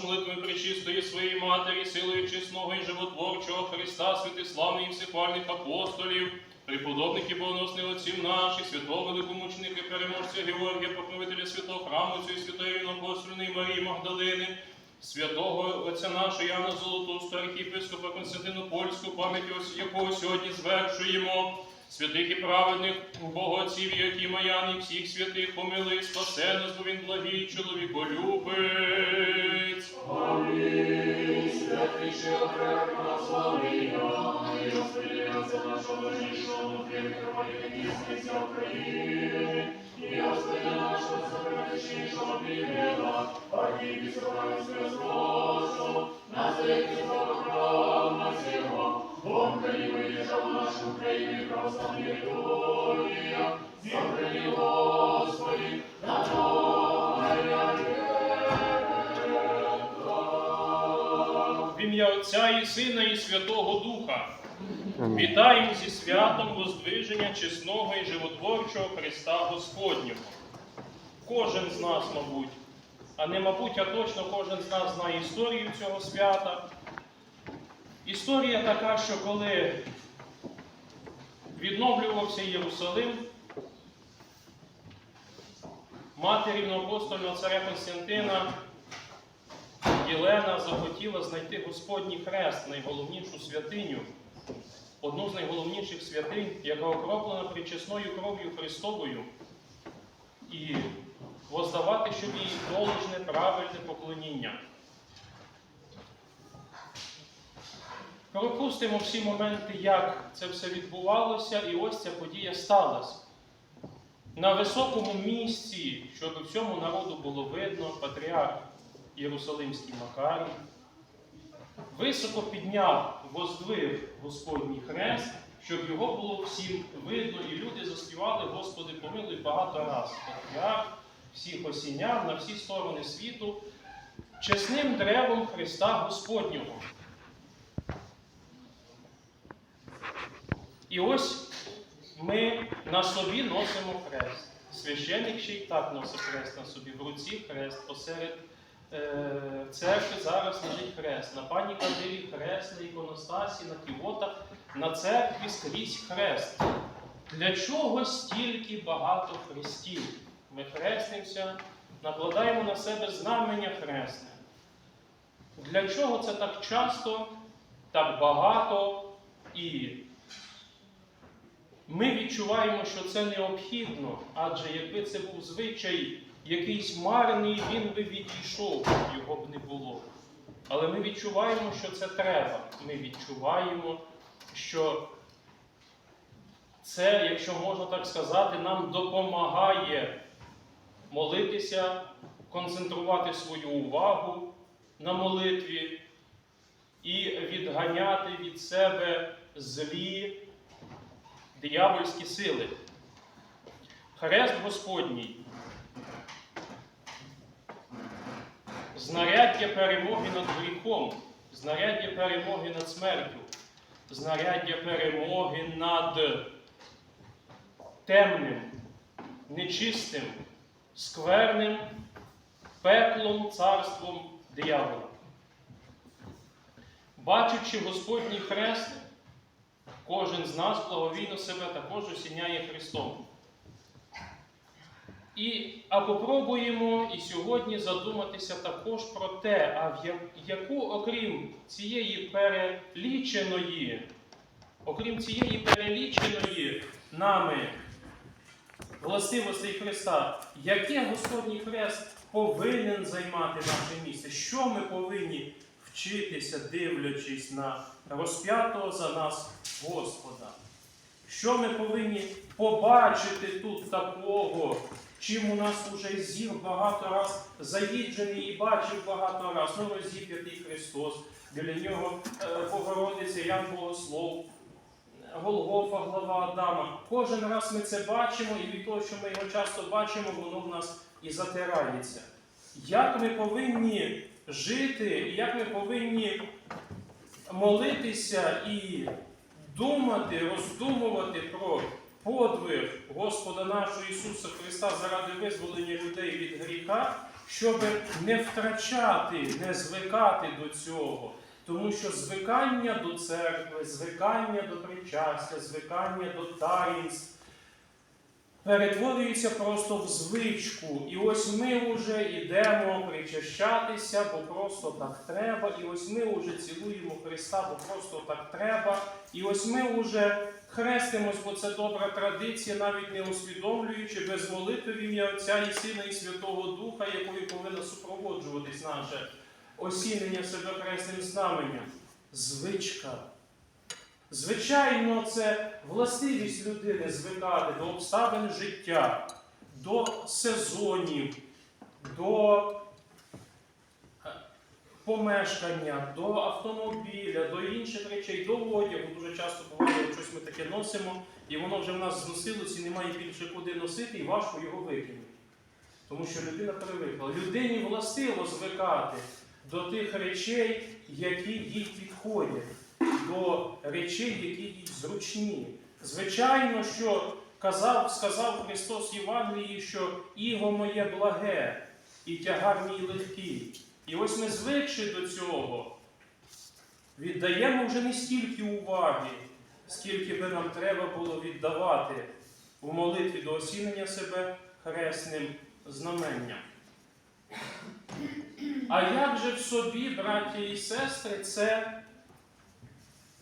ж молитвами пречистої своєї матері, силою чесного і животворчого Христа, святиславних і всехвальних апостолів, преподобних і богоносних отців наших, святого великомученика переможця Георгія, покровителя святого храму цієї святої рівноапостольної Марії Магдалини, святого отця нашого Яна Золотоустого, архієпископа Константину Польського, пам'яті якого сьогодні звершуємо. Святих і праведних богоців, які Маян, і всіх святих помили, спасе нас, бо він благий чоловіколюбець. Амінь. Святейший окреп назвоління, і розподіляться нашого жішого, прикриває місяця України, і Господи нашого сокровищнішого підвіда, а вісокавського зросту, на святі свого храма цього, Бог хай виїжджав наш Україні православні літургія, Сохрани, Господи, на В ім'я Отця і Сина, і Святого Духа. Вітаємо зі святом воздвиження чесного і животворчого Христа Господнього. Кожен з нас, мабуть, а не мабуть, а точно кожен з нас знає історію цього свята. Історія така, що коли відновлювався Єрусалим, мати рівноапостольного царя Константина Єлена захотіла знайти Господній хрест, найголовнішу святиню, одну з найголовніших святинь, яка окроплена причесною кров'ю Христовою, і воздавати, щоб їй должне правильне поклоніння. Пропустимо всі моменти, як це все відбувалося, і ось ця подія сталася. На високому місці, щоб всьому народу було видно, патріарх Єрусалимський Макарій, високо підняв, воздвиг Господній хрест, щоб його було всім видно, і люди заспівали, Господи, помилуй багато раз. Патріарх всіх осіняв на всі сторони світу чесним древом Христа Господнього. І ось ми на собі носимо хрест. Священник ще й так носить хрест на собі. В руці хрест, посеред е, церкви зараз лежить хрест. На пані Кадирі хрест, на іконостасі, на ківотах, на церкві скрізь хрест. Для чого стільки багато хрестів? Ми хрестимося, накладаємо на себе знамення хресне. Для чого це так часто, так багато і ми відчуваємо, що це необхідно, адже якби це був звичай якийсь марний, він би відійшов, його б не було. Але ми відчуваємо, що це треба. Ми відчуваємо, що це, якщо можна так сказати, нам допомагає молитися, концентрувати свою увагу на молитві і відганяти від себе злі диявольські сили. Хрест Господній. Знаряддя перемоги над гріхом, знаряддя перемоги над смертю, знаряддя перемоги над темним, нечистим, скверним пеклом, царством диявола. Бачачи Господній хрест, Кожен з нас благовійно себе також осіняє Христом. І, а попробуємо і сьогодні задуматися також про те, а в яку, окрім цієї переліченої, окрім цієї переліченої нами властивостей Христа, яке Господній Хрест повинен займати наше місце? Що ми повинні вчитися, дивлячись на розп'ятого за нас Господа? Що ми повинні побачити тут такого, чим у нас уже зір багато раз заїджений і бачив багато раз. Ну, розіп'ятий Христос, біля нього е, Богородиця, Ян Богослов, Голгофа, глава Адама. Кожен раз ми це бачимо, і від того, що ми його часто бачимо, воно в нас і затирається. Як ми повинні жити, і як ми повинні молитися і думати, роздумувати про подвиг Господа нашого Ісуса Христа заради визволення людей від гріха, щоб не втрачати, не звикати до цього. Тому що звикання до церкви, звикання до причастя, звикання до таїнств перетворюється просто в звичку. І ось ми вже йдемо причащатися, бо просто так треба. І ось ми вже цілуємо Христа, бо просто так треба. І ось ми вже хрестимось, бо це добра традиція, навіть не усвідомлюючи без молитви в ім'я Отця і Сина і Святого Духа, якою повинна супроводжуватись наше осінення себе хресним знаменням. Звичка. Звичайно, це властивість людини звикати до обставин життя, до сезонів, до е, помешкання, до автомобіля, до інших речей, до одягу. Дуже часто буває, щось ми таке носимо, і воно вже в нас зносилось і немає більше куди носити, і важко його викинути. Тому що людина привикла. Людині властиво звикати до тих речей, які їй підходять до речей, які їй зручні. Звичайно, що казав, сказав Христос Євангелії, що іго моє благе і тягар мій легкий. І ось ми звикши до цього, віддаємо вже не стільки уваги, скільки би нам треба було віддавати у молитві до осінення себе хресним знаменням. А як же в собі, браті і сестри, це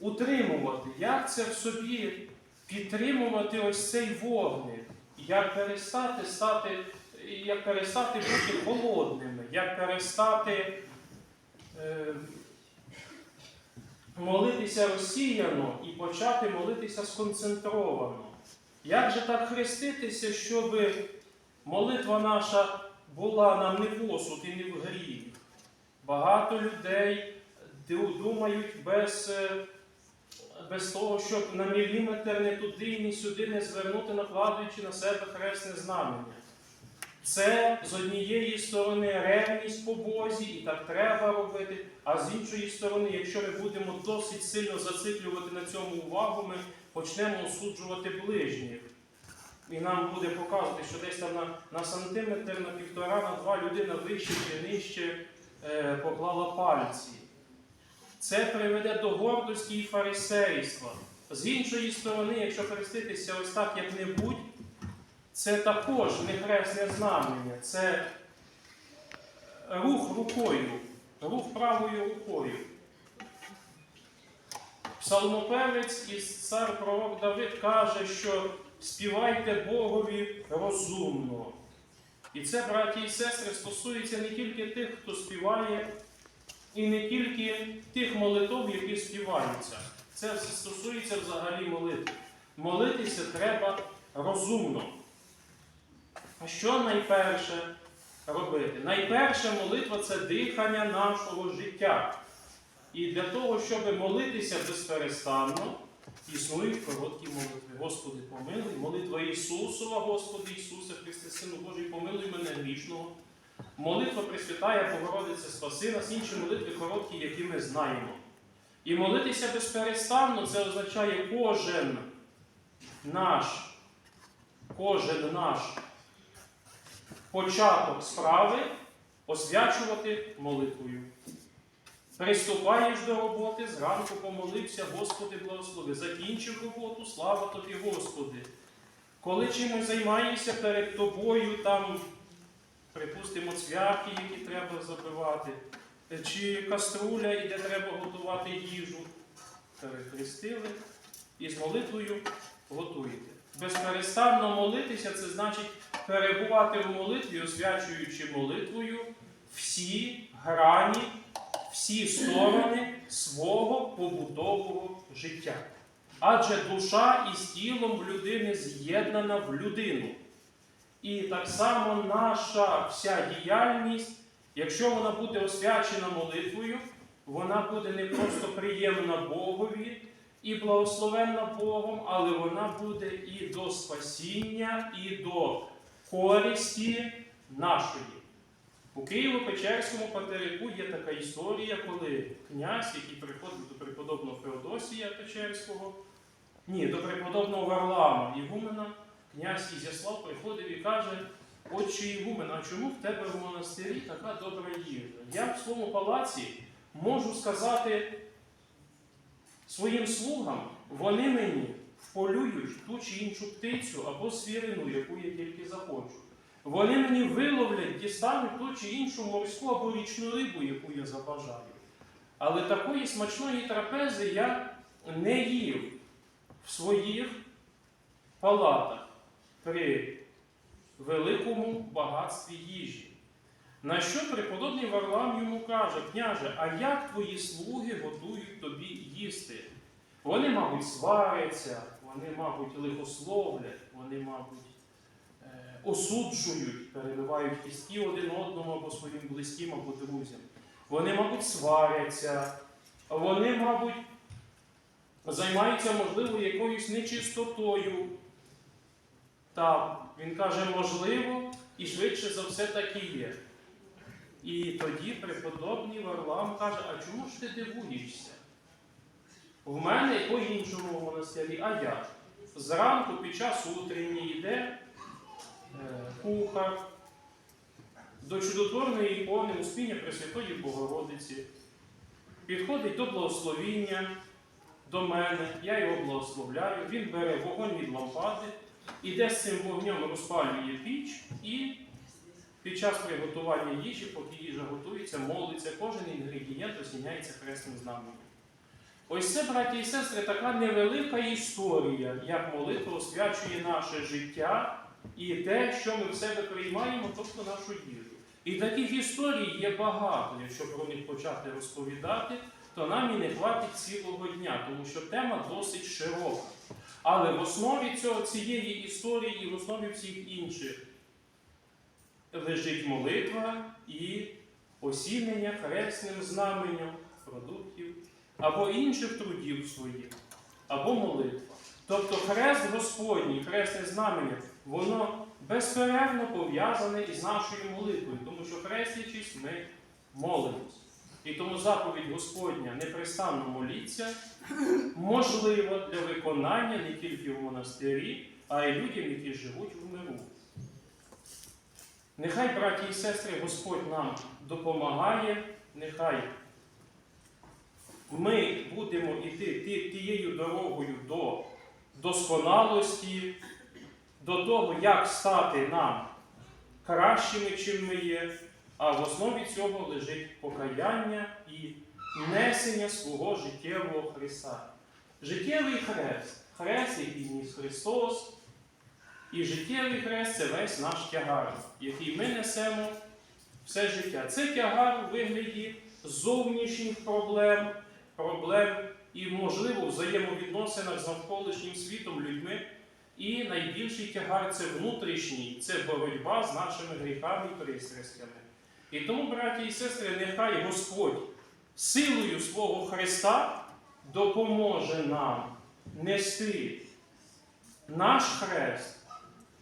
утримувати? Як це в собі підтримувати ось цей вогник? Як перестати стати, як перестати бути холодними, як перестати е, молитися розсіяно і почати молитися сконцентровано? Як же так хреститися, щоб молитва наша була нам не в і не в гріх? Багато людей думають без, е, без того, щоб на міліметр не туди і не сюди не звернути, накладуючи на себе хресне знамення. Це з однієї сторони ревність по Бозі, і так треба робити. А з іншої сторони, якщо ми будемо досить сильно зациклювати на цьому увагу, ми почнемо осуджувати ближніх. І нам буде показувати, що десь там на, на сантиметр, на півтора, на два людина вище чи нижче е, поклала пальці. Це приведе до гордості і фарисейства. З іншої сторони, якщо хреститися ось так як-небудь, це також не хресне знамення, це рух рукою, рух правою рукою. Псалмопевець і цар пророк Давид каже, що співайте Богові розумно. І це, браті і сестри, стосується не тільки тих, хто співає, і не тільки тих молитов, які співаються. Це стосується взагалі молитви. Молитися треба розумно. Що найперше робити? Найперша молитва це дихання нашого життя. І для того, щоб молитися безперестанно, існують короткі молитви. Господи, помилуй, молитва Ісусова, Господи Ісусе Христе, Сину Божий, помилуй мене грішного. Молитва Пресвятая Богородиця Спаси нас, інші молитви короткі, які ми знаємо. І молитися безперестанно це означає кожен наш, кожен наш початок справи освячувати молитвою. Приступаєш до роботи, зранку помолився, Господи, благослови. Закінчив роботу, слава тобі, Господи. Коли чимось займаєшся перед тобою, там, припустимо, цвяхи, які треба забивати, чи каструля, і де треба готувати їжу, перехрестили і з молитвою готуєте. Безперестанно молитися це значить перебувати у молитві, освячуючи молитвою всі грані всі сторони свого побутового життя. Адже душа із тілом в людини з'єднана в людину. І так само наша вся діяльність, якщо вона буде освячена молитвою, вона буде не просто приємна Богові і благословенна Богом, але вона буде і до спасіння, і до користі нашої. У Києво-Печерському патерику є така історія, коли князь, який приходив до преподобного Феодосія Печерського, ні, до преподобного Варлама Ігумена, князь Ізяслав приходив і каже, Отче Ігумен, а чому в тебе в монастирі така добра їжа? Я в своєму палаці можу сказати своїм слугам, вони мені вполюють ту чи іншу птицю або свірину, яку я тільки захочу. Вони мені виловлять, дістануть ту чи іншу морську або річну рибу, яку я забажаю. Але такої смачної трапези я не їв в своїх палатах при великому багатстві їжі. На що преподобний Варлам йому каже, княже, а як твої слуги готують тобі їсти? Вони, мабуть, сваряться, вони, мабуть, лихословлять, вони, мабуть, е, осуджують, перебивають кістки один одному або своїм близьким, або друзям. Вони, мабуть, сваряться, вони, мабуть, займаються, можливо, якоюсь нечистотою. Так, він каже, можливо, і швидше за все так і є. І тоді преподобний Варлам каже, а чому ж ти дивуєшся? В мене по іншому монастирі, а як? Зранку під час утренні йде е, кухар до чудотворної ікони Успіння Пресвятої Богородиці, підходить до благословіння до мене, я його благословляю, він бере вогонь від лампади, іде з цим вогнем, розпалює піч і під час приготування їжі, поки їжа готується, молиться, кожен інгредієнт осіняється хресним знаменем. Ось це, браті і сестри, така невелика історія, як молитва освячує наше життя і те, що ми в себе приймаємо, тобто нашу їжу. І таких історій є багато. Якщо про них почати розповідати, то нам і не хватить цілого дня, тому що тема досить широка. Але в основі цього, цієї історії і в основі всіх інших лежить молитва і осінення хресним знаменням продуктів або інших трудів своїх, або молитва. Тобто хрест Господній, хресне знамення, воно безперервно пов'язане із нашою молитвою, тому що хрестячись ми молимось. І тому заповідь Господня непрестанно моліться, можливо для виконання не тільки в монастирі, а й людям, які живуть в миру. Нехай, браті і сестри, Господь нам допомагає, нехай ми будемо йти тією дорогою до досконалості, до того, як стати нам кращими, чим ми є, а в основі цього лежить покаяння і несення свого життєвого Христа. Життєвий хрест, хрест, який ніс Христос, і життєвий хрест це весь наш тягар, який ми несемо все життя. Це тягар у вигляді зовнішніх проблем, проблем і, можливо, взаємовідносинах з навколишнім світом, людьми. І найбільший тягар це внутрішній, це боротьба з нашими гріхами і пристрастями. І тому, браті і сестри, нехай Господь силою свого Христа допоможе нам нести наш хрест,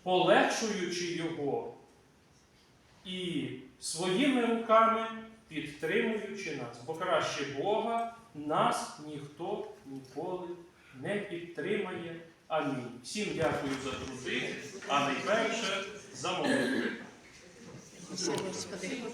полегшуючи його і своїми руками підтримуючи нас. Бо краще Бога нас ніхто ніколи не підтримає. Амінь. Всім дякую за труди, а найперше за молитву. Господи.